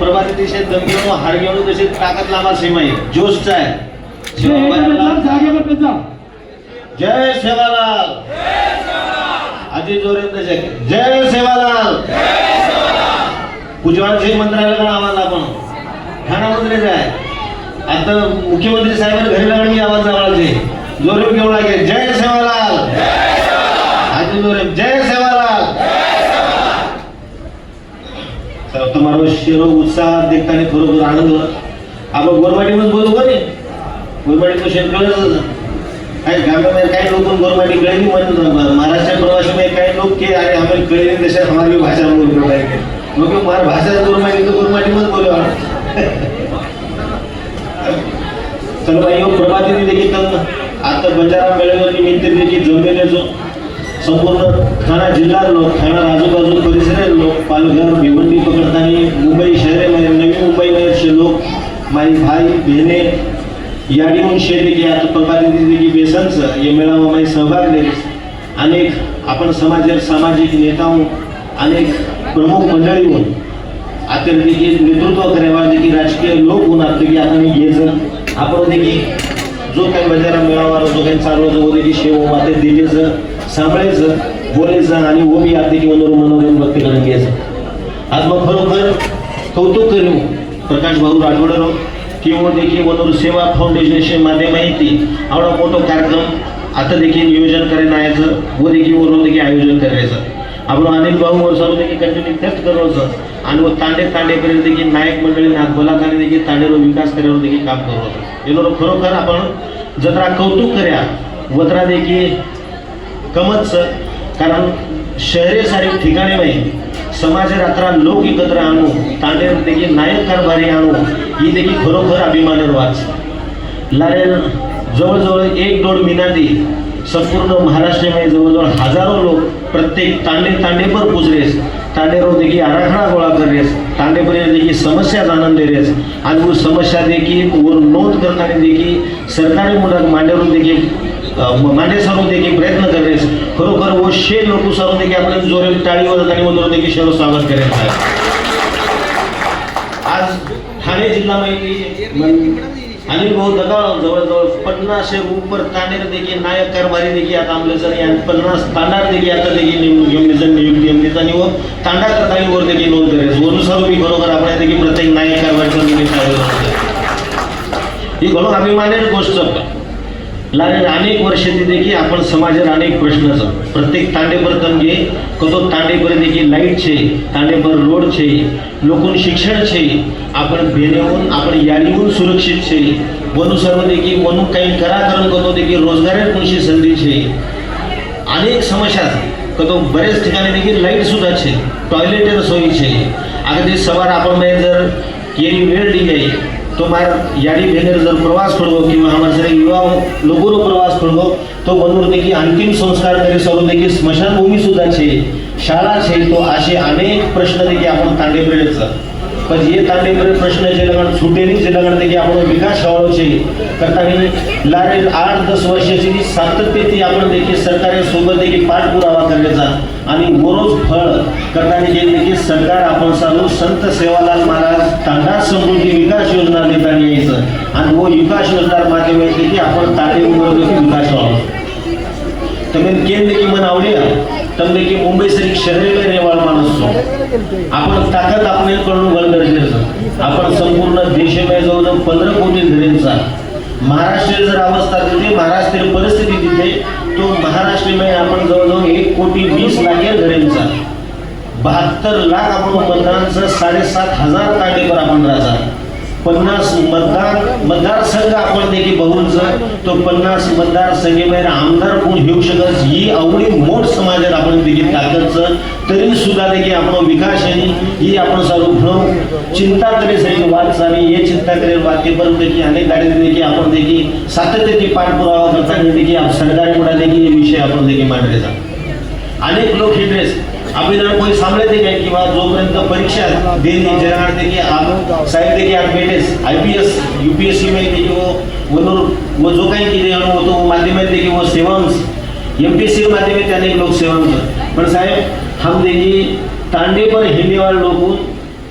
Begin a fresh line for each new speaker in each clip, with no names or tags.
प्रभाती देशात दम घेऊन हार घेऊन तसे ताकद लांबा सीमा आहे जोशचा आहे
जागेवर
जय सेवालाल. अजय जोरे तसे जय सेवालाल. पूजवान सिंग मंत्रालय पण आवाज आपण ठाणा मंत्रीच आहे. आता मुख्यमंत्री साहेबांना घरी लागून मी आवाज आवाळाचे जोरे घेऊन लागे जय सेवालाल. अजय जोरे जय सेवालाल समारोह शिरो उत्साह देखताना खरोखर आनंद. आपण गोरमाटीमध्ये बोलू बरे गोरमाटी शेतकऱ्याच काही ग्रामीण काही लोक गोरमाटी कळली म्हणून महाराष्ट्र प्रवासी काही लोक के आणि आम्ही कळली तशा हमारी भाषा बोलतो पाहिजे मग मार भाषा गोरमाटी तर गोरमाटी गोरमाटीमध्ये बोलू सर्व प्रभातीने देखील आता बंजारा मेळाव्या निमित्त देखील जमलेले जो संपूर्ण ठाणा लोक ठाणा आजूबाजू परिसरात लोक पालघर भिवंडी पकडताना मुंबई शहरे नवी मुंबईमध्ये लोक माझे भाई बहिणे याडी म्हणून शेती की आता प्रभाती की बेसनचं या मेळाव्यामध्ये सहभाग दे अनेक आपण समाज सामाजिक नेता अनेक प्रमुख मंडळी होऊन आता देखील नेतृत्व करावा देखील राजकीय लोक होऊन आपले आता आपण घ्यायचं आपण देखील जो काही बाजारा मेळावा जो काही चालू होतो देखील शेव माते दिलेचं सांभाळायचं बोलायचं आणि वो आपली आता की मनोरंजन व्यक्त करून घ्यायचं. आज मग खरोखर कौतुक करू. प्रकाश भाऊ राठोडराव किंवा देखील मनोर सेवा फाउंडेशनचे माध्यम आहे ती. आवडा मोठो कार्यक्रम. आता देखील नियोजन करायला यायचं व देखील वरून देखील आयोजन करायचं. आपण अनिल भाऊ वर्षावर देखील कंटिन्यू तेच करायचं आणि व तांडे तांडेपर्यंत देखील नायक मंडळी नागबलाखाने देखील तांडेवर विकास करायवर देखील काम करत हे खरोखर आपण जत्रा कौतुक करूया. वत्रा देखील कमच कारण शहरे सारी ठिकाणे नाही. समाज रात्रा लोक एकत्र आणू तांडेर देखील नायक कारभारी आणू ही देखील खरोखर अभिमान वाच. लारे जवळजवळ एक दोन मिनादी संपूर्ण महाराष्ट्रामध्ये जवळजवळ हजारो लोक प्रत्येक तांडे तांडेपर पुजरेस तांडेरो देखील आराखडा गोळा करेस तांडेपर्यंत देखील समस्या जाणून देरेस आणि समस्या देखील वर नोंद करणारे देखील सरकारी मुलाक मांडेरून देखील माने सारून देखील प्रयत्न करेस खरोखर व शे लोक सारून देखील आपल्या जोरे टाळीवर आणि मधून देखील शहर स्वागत करेल आज ठाणे जिल्ह्यामध्ये अनिल भाऊ दगाव जवळजवळ पन्नासशे उपर तानेर देखील नायक कारभारी देखील आता आमले या पन्नास तांडार देखील आता देखील नेमणूक घेऊन नियुक्ती आमली आणि व तांडा करताना देखील नोंद करेल. वनुसार मी बरोबर आपण देखील प्रत्येक नायक कारभारीचा देखील ही घणो अभिमानेर गोष्ट. लागेल अनेक वर्ष ती देखील आपण समाजाला अनेक प्रश्न छ प्रत्येक तांडेपर तंगे कतो तांडेपर देखील लाइट छे तांडेपर रोड छे लोकून शिक्षण छे आपण भेनेहून आपण यादीहून सुरक्षित छे. वनु सर्व देखील वनु काही करा कराकरण करतो देखील रोजगार कोणशी संधी छे. अनेक समस्या कतो बरेच ठिकाणी देखील लाइट सुद्धा छे टॉयलेट सोयी छे. आता ते सवार आपण जर केली वेळ दिली तो मार यारी भेगर जर प्रवास करबो किंवा आम्हाला जर युवा लोगोरो प्रवास करबो तो बनवून देखील अंतिम संस्कार करे सर्व देखील स्मशानभूमी सुद्धा छे शाळा छे तो असे अनेक प्रश्न देखील आपण तांडेपर्यंत पण हे तांडेपर्यंत प्रश्न जे लगन सुटेली जे लगन देखील आपण विकास शाळो છે करताना लारेल आठ दस वर्षाची जी सातत्य ती आपण देखील सरकारी सोबत देखील पाठपुरावा करायचा आणि वरोज फळ करताना जे देखील सरकार आपण चालू संत सेवालाल महाराज तांडा समृद्धी विकास योजना देताना यायचं आणि वो विकास योजना माध्यमातून देखील आपण तांडे देखील विकास व्हावा તમે કેમ કે મને तंबे मुंबई सरी शहरी में रहने मानस हो आपण ताकद अपने करून वर गरजेचं. आपण संपूर्ण देशामध्ये जवळजवळ पंधरा कोटी घरेंचा. महाराष्ट्र जर अवस्था तिथे महाराष्ट्रीय परिस्थिती तिथे तो महाराष्ट्रीमध्ये आपण जवळजवळ एक कोटी वीस लाख घरेंचा. बहात्तर लाख आपण मतदारांचं साडेसात हजार काटेवर आपण राहतात पन्नास मतदार मतदार आपण देखील बहुंच तो पन्नास मतदार मतदारसंघेमध्ये आमदार कोण घेऊ शकत? ही आवडी मोठ समाजात आपण दिली ताकदचं. तरी सुद्धा देखील आपण विकास आणि ही आपण सर्व भ्रम चिंता सगळी वाद वाटचाली हे चिंता करेल वाक्यपर्यंत देखील अनेक गाडी देखील आपण देखील सातत्याची पाठपुरावा करताना देखील सरकारी मुळा देखील हे विषय आपण देखील मांडले जातो अनेक लोक हे ड्रेस आपल्याला कोणी सांभाळते काय किंवा जोपर्यंत परीक्षा देणे जगाड देखील आप साहेब देखील आप बेटेस आय किंवा एस में वो वो जो काही किती हो तो माध्यमात देखील वो सेवांश एम पी एस सी माध्यमात अनेक लोक सेवांश पण साहेब हम देखील तांडे पर हिंदीवाले लोक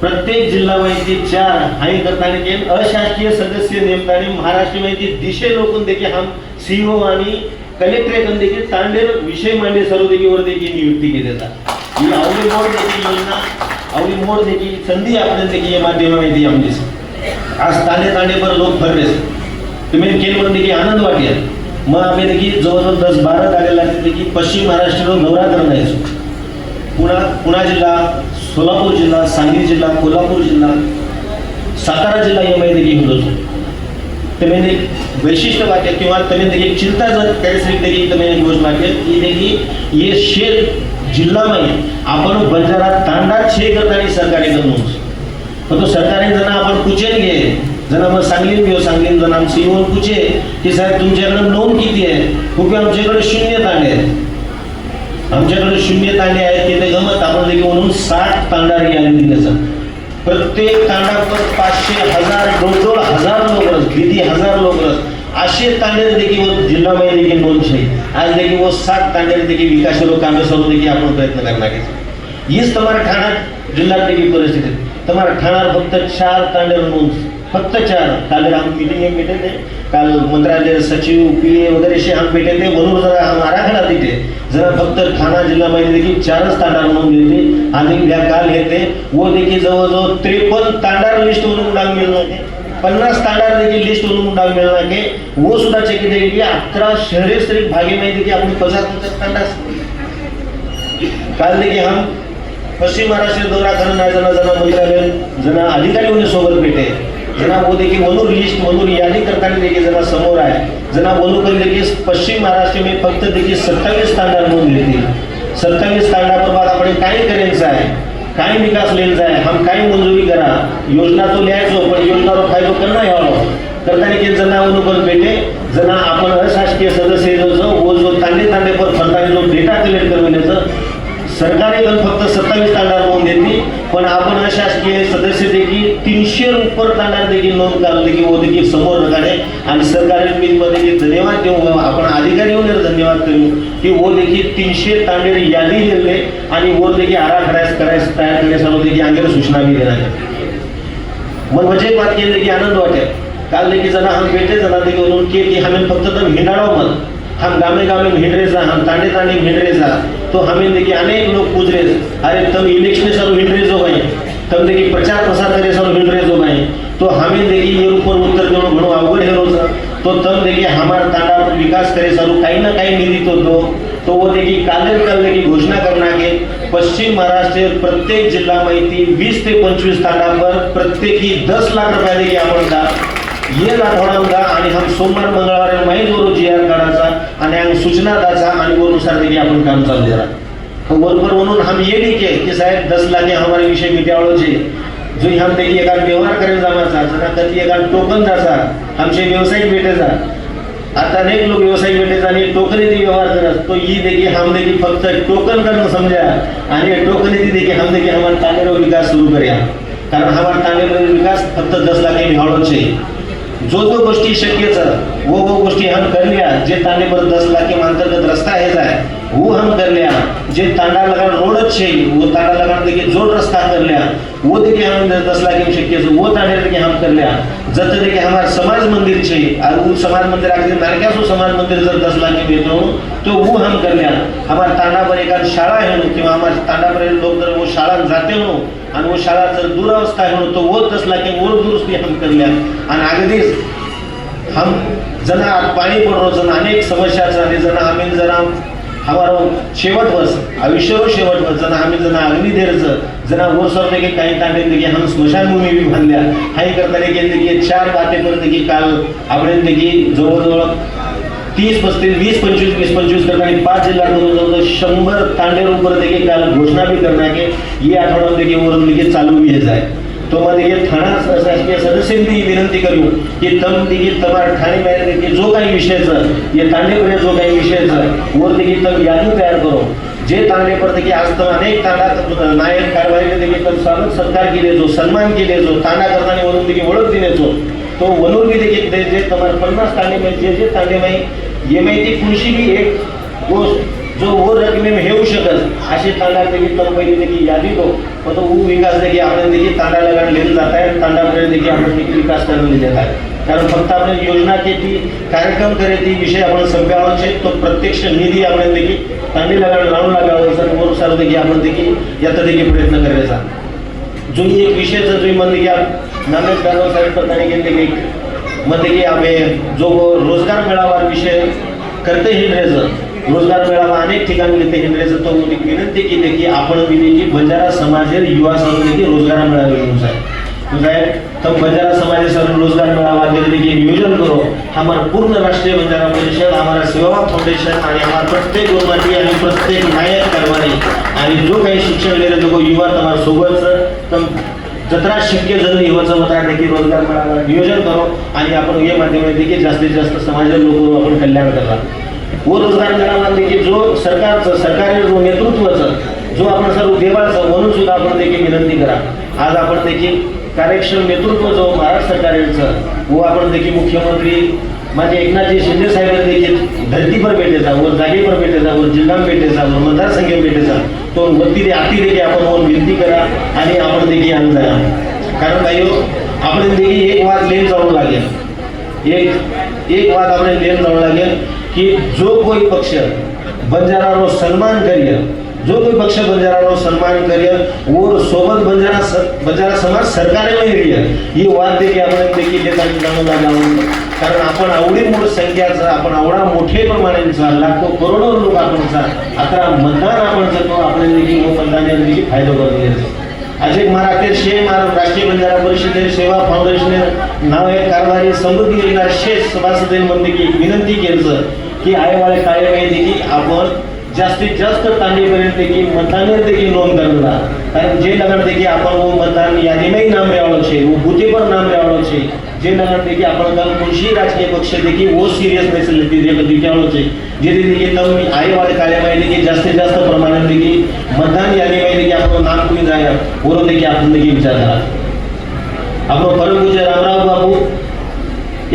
प्रत्येक जिल्हा माहिती चार हाई करताने के अशासकीय सदस्य नेमताने महाराष्ट्र माहिती दिशे लोकून देखील हम सीओ आणि कलेक्टर देखील तांडेर विषय मांडे सर्व देखील वर देखील नियुक्ती केली जातात ही आवडी मोड योजना आवडी मोड संधी आपल्याला देखील या माध्यमाने आमची आज ताने ताने पर लोक भरले तुम्ही केल म्हणून देखील आनंद वाटेल मग आम्ही देखील जवळजवळ दस बारा तारेला देखील पश्चिम महाराष्ट्रावर नवरात्र नाही पुणा पुणा जिल्हा सोलापूर जिल्हा सांगली जिल्हा कोल्हापूर जिल्हा सातारा जिल्हा या मध्ये देखील होतो तुम्ही वैशिष्ट्य वाटेल किंवा तुम्ही देखील चिंता जर त्यासाठी देखील तुम्ही योजना की देखील हे शेर जिल्हाમાં आपण बंजारा तांडा छे आणि सरकारी गमून पण तो सरकारी जण आपण पूछेल घे? जण मग सांगलीन घेऊ सांगलीन जण आमचं येऊन पूछे की साहेब तुमच्याकडे नोंद किती आहे? खूप आमच्याकडे शून्य तांडे आहेत? आमच्याकडे शून्य तांडे आहेत की ते गमत आपण देखील म्हणून साठ तांडा रियाली दिल्याचं प्रत्येक तांडावर पाचशे हजार दोन हजार लोक किती हजार लोक असे तांडेल देखील व जिल्हामध्ये देखील दोन शहीद आज देखील व सात तांडेल देखील विकास स्वरूप कांग्रेस स्वरूप देखील आपण प्रयत्न करणार हीच तुम्हाला ठाण्यात जिल्ह्यात देखील परिस्थिती तुम्हाला ठाण्यात फक्त चार तांडेल नोंद फक्त चार काल हम मीटिंग एक बैठे काल मंत्रालय सचिव पी ए वगैरे से हम बैठे थे म्हणून जरा हम आराखडा तिथे जरा फक्त ठाणा जिल्ह्यामध्ये देखील चारच तांडार नोंद घेते आणि काल घेते व देखील जवळजवळ त्रेपन्न तांडार लिस्ट म्हणून नाव मिळणार पन्नास तांडार देखील लिस्ट म्हणून डाव मिळणार की वो सुद्धा चेक देखील की अकरा शहरे स्त्री भागे माहिती की आपण पचास तांडा काल की हम पश्चिम महाराष्ट्र दौरा करणार जना जना मंत्रालय जना अधिकारी होणे सोबत भेटे. जना वो देखील वनूर लिस्ट वनूर यादी करताना देखील जना समोर आहे. जना वनूर देखील पश्चिम महाराष्ट्र में फक्त देखील सत्तावीस तांडा नोंद घेतील सत्तावीस तांडावर बाद आपण काय करायचं आहे? काय विकास लेल जाय? हम काय मंजुरी करा योजना तो लिहायचो पण योजनावर फायदो करणं यावं करताना की जना अनुकूल भेटे जना आपण अशासकीय सदस्य जो जो वो जो तांडे तांडे पर फरताना जो डेटा कलेक्ट करण्याचं सरकारी दल फक्त सत्तावीस तांडार नोंद घेतली पण आपण अशासकीय सदस्य देखील तीनशे रुपये तांडार देखील नोंद काढून देखील वो देखील समोर नकाडे आणि सरकारी मीटमध्ये देखील धन्यवाद देऊ. आपण अधिकारी होणार धन्यवाद करू की वो देखील तीनशे तांडेर यादी दिले आणि वर देखील आराखड्यास करायचं तयार करण्यासाठी देखील अंगेर सूचना भी देणार मग म्हणजे एक बात केली की आनंद वाटेल. काल देखील जना हम बेटे जना देखील म्हणून की की हमें फक्त तर हिंडाळो मत हम गामे गामे भिंडरे जा हम तांडे तांडे भिंडरे जा. तो हमें देखिए अनेक लोग पूछ रहे अरे तब इलेक्शन सर भिंडरे हो भाई तब देखिए प्रचार प्रसार करे सर भिंडरे हो भाई तो हमें देखिए ये ऊपर उत्तर देणं घणो अवघड है रोज। तो तब देखिए हमारा तांडा विकास करे सर कहीं ना कहीं निधी तो दो तो वो देखिए काले कल की घोषणा करना के पश्चिम महाराष्ट्र प्रत्येक जिल्हा माहिती वीस ते पंचवीस तांडावर प्रत्येकी दस लाख रुपया देखिए आपण दा ये आठवड्याला आणि हम सोमवार मंगळवार माहीत वरून जी आर काढायचा आणि सूचना दाचा आणि वनुसार देखील आपण काम चालू जरा वर्कर म्हणून हम ये नहीं के कि साहेब दस लाख हमारे विषय मिटावलो छे जो हम देखिए एका व्यवहार करेल जमाचा जना कधी एका टोकन जाचा आमचे व्यावसायिक भेटेचा आता अनेक लोक व्यावसायिक भेटेचा आणि टोकनीती व्यवहार करत तो ही देखी हम देखी फक्त टोकन करणं समजा आणि टोकनीती देखी हम देखी हमारा तांडेरो विकास सुरू करूया. कारण हमारा तांडेरो विकास फक्त दस लाख निहाळो छे जो जो गोष्टी शक्यच वो वो गोष्टी हम कर लिया. जे ताने पर दस लाख के अंतर्गत रस्ता है जाए वो हम कर लिया जे तांडा लगान रोड छे वो तांडा लगान देखिए जोड़ रास्ता कर लिया वो देखिए हम दस लाख में शक्य है, वो तांडे देखिए हम कर लिया जत देखिए हमारा समाज मंदिर छे और वो समाज मंदिर आगे नारक्या सो समाज मंदिर जर दस लाख में बेचो तो वो हम कर लिया हमारा तांडा पर एक शाळा है किंवा हमारे तांडा पर लोग जर वो शाळा जाते हो आणि वो शाळा जर दुरावस्था है तो वो दस लाख वो दुरुस्ती हम कर लिया आणि अगदीच हम जना पाणी पडलो जण अनेक समस्या आणि जण आम्ही जरा हमारो शेवट वर्ष आयुष्यावर शेवट वर्ष जना आम्ही जना अग्नी देरचं जना वर्षावर देखील काही तांडे देखील हम स्मशानभूमी बी बांधल्या हाही करताना देखील देखील चार बातेपर्यंत देखील काल आपण देखील जवळजवळ तीस पस्तीस वीस पंचवीस वीस पंचवीस करताना पाच जिल्ह्यांमधून जवळजवळ शंभर तांडे उपर देखील काल घोषणा भी करणार आहे ये आठवड्यात देखील वरून देखील चालू भी आहे जाए तो मध्ये ये ठाणा शासकीय सदस्यांनी विनंती करू की तम देखील तबार ठाणे बाहेर देखील जो काही विषयाचं ये तांडेपर्यंत जो काही विषयाचं वर देखील तम यादी तयार करू. जे तांडे पर देखील आज तर अनेक तांडा नायक कारवाईने देखील तम स्वागत सत्कार केले जो सन्मान केले जो तांडा करताना वरून देखील ओळख दिले जो तो वनूर भी देखील जे तुम्हाला पन्नास तांडे जे जे तांडे माही ये माहिती कृषी भी एक गोष्ट. जो वो रकमे में हेऊ शकत तांडा तांडाकडे कंपनी देखील यादी तो. पण तो ऊ विकास देखील आपण देखील तांडाला कारण लिहिलं जात आहे तांडाकडे देखील आपण देखील विकास करून देत आहे. कारण फक्त आपण योजना के ती कार्यक्रम करे ती विषय आपण संपवावा तो प्रत्यक्ष निधी आपण देखील तांडी लागण लावून लागावं सर वर सर देखील आपण देखील याचा देखील प्रयत्न करायचा. जो एक विषयचं तुम्ही म्हणजे की नामेश गांधव साहेब पत्ताने केले की मध्ये की आम्ही जो रोजगार मेळावा विषय करते ही ड्रेस. रोजगार मेळावा अनेक ठिकाणी येते हिंद्रेचं तो विनंती केली की आपण विनंती की बंजारा समाज युवा समूह देखील रोजगार मेळावे म्हणून साहेब. साहेब तो बंजारा समाज रोजगार मेळावा के नियोजन करो हमारा पूर्ण राष्ट्रीय बंजारा परिषद हमारा सेवा फाउंडेशन आणि हमारा प्रत्येक गोमाटी आणि प्रत्येक नायक कारभारी आणि जो काही शिक्षण गेले जो युवा तुम्हाला सोबत जत्रा शक्य जर युवाचं मत देखील रोजगार मेळावा नियोजन करो आणि आपण या माध्यमाने देखील जास्तीत जास्त समाजात लोक आपण कल्याण करा बेरोजगार जणांना देखील जो सरकारचं सरकारी जो नेतृत्वाचं जो आपण सर्व देवाचा म्हणून सुद्धा आपण देखील विनंती करा. आज आपण देखील कार्यक्षम नेतृत्व जो महाराष्ट्र सरकारचं व आपण देखील मुख्यमंत्री माझे एकनाथजी शिंदे साहेब देखील धरतीपर भेटेचा जागेवर भेटेचा वर जिल्हा भेटेचा वर मतदारसंघ भेटेचा तो वरती आती देखील आपण विनंती करा आणि आपण देखील आनंद कारण काही आपण देखील एक वाद लेन जाऊ लागेल. एक एक वाद आपण लेन जाऊ लागेल. કે જો કોઈ પક્ષ બંજારાનો સન્માન કરીએ જો કોઈ પક્ષ બંજારાનો સન્માન કરીએ ઓર સોબત બંજારા સ- બંજારા સમાજ સરકારે નહીં રહીએ ही वाद देखील आपण देखील देताना जाणून लागावं कारण आपण आवडी मूळ संख्याचा आपण आवडा मोठे प्रमाणांचा लाखो करोडो लोकांचा आता मतदान आपण जातो आपण देखील व मतदान देखील फायदा करून घ्यायचा अशोक माराखेर शे मानव राष्ट्रीय बंजारा परिषदे सेवा फाउंडेशन नाव आहे कारभारी समृद्धी योजना शे सभासद म्हणते की विनंती केलं की आयवाळे काय माहिती की आपण जास्तीत जास्त तांडीपर्यंत की मतदान देखील नोंद करणार कारण जे नगर देखील आपण वो मतदान नाही नाम लेवाड़ो छे वो बूथे पर नाम लेवाड़ो छे જે નગર દેખી आपण તમ કૃષિ રાજકીય પક્ષ દેખી વો સિરિયસનેસ લેતી જે બધી छे जे જે રીતે કે તમ આઈ વાળે કાર્યમાં એટલે કે જાસ્તે જાસ્ત પ્રમાણે દેખી मतदान यादीमध्ये देखील आपण नाम कुणी जाया वरून देखील आपण देखील विचार करा. आपण परमपूज्य रामराव बाबू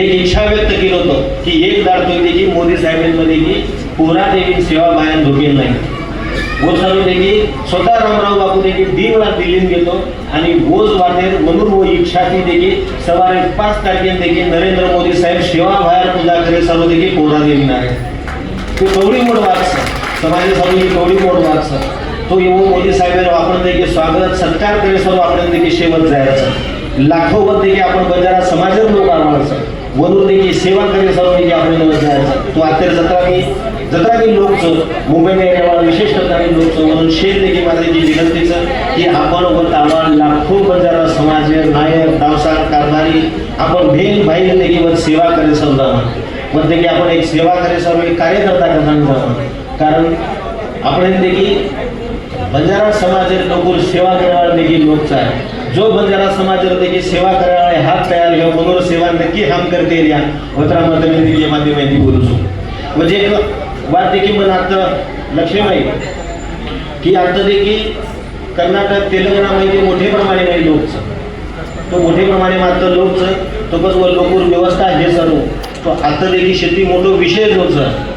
एक इच्छा व्यक्त केलं होतं की एक दाड तुम्ही की मोदी साहेबांमध्ये की पोरा देवी सेवा बाहेर धोकेल नाही. वो सर्व देखील स्वतः रामराव बापू देखील दीड वेळा दिल्लीत गेलो आणि बोज वाटेल म्हणून व इच्छा ती देखील सवारे पाच तारखेला देखील नरेंद्र मोदी साहेब सेवा बाहेर पूजा करे सर्व देखील पोरा देवी नाही तो कवडी मोड वाच सर्व कवडी मोड वाच तो येऊन मोदी साहेबांना आपण देखील स्वागत सत्कार करे सर्व आपण देखील शेवट जायचं. लाखो वर देखील आपण बंजारा समाजात लोक आणायचं वरून देखील सेवा करे सर्व देखील आपण जायचं तो आता जत्रा मी जत्रा मी लोकच मुंबईने येण्यावाला विशेष प्रकारे लोकच म्हणून शेर देखील माझ्या जी विनंतीचं की आपण व ताबा लाखो बंजारा समाज नायक डावसार कारभारी आपण भेल भाई देखील वर सेवा करे समजा म्हणते की आपण एक सेवा करे सर्व एक कार्यकर्ता करणार जावं कारण आपण देखील बंजारा समाजात लोक सेवा करणारा देखील लोकचा आहे. जो बंजारा समाजेर देखील सेवा करणारे हात तयार घेऊन मनोर सेवा नक्की हम करते या. वत्रामध्ये देखील माध्यमांनी बोलू शकतो. म्हणजे एक वाद देखील मला आता लक्ष्मीबाई की आता देखील कर्नाटक तेलंगणामध्ये मोठे प्रमाणे नाही लोकचं तो मोठे प्रमाणे मात्र लोकचं तो बस लोक व्यवस्था हे सर्व. तो आता देखील शेती मोठो विषय लोकचं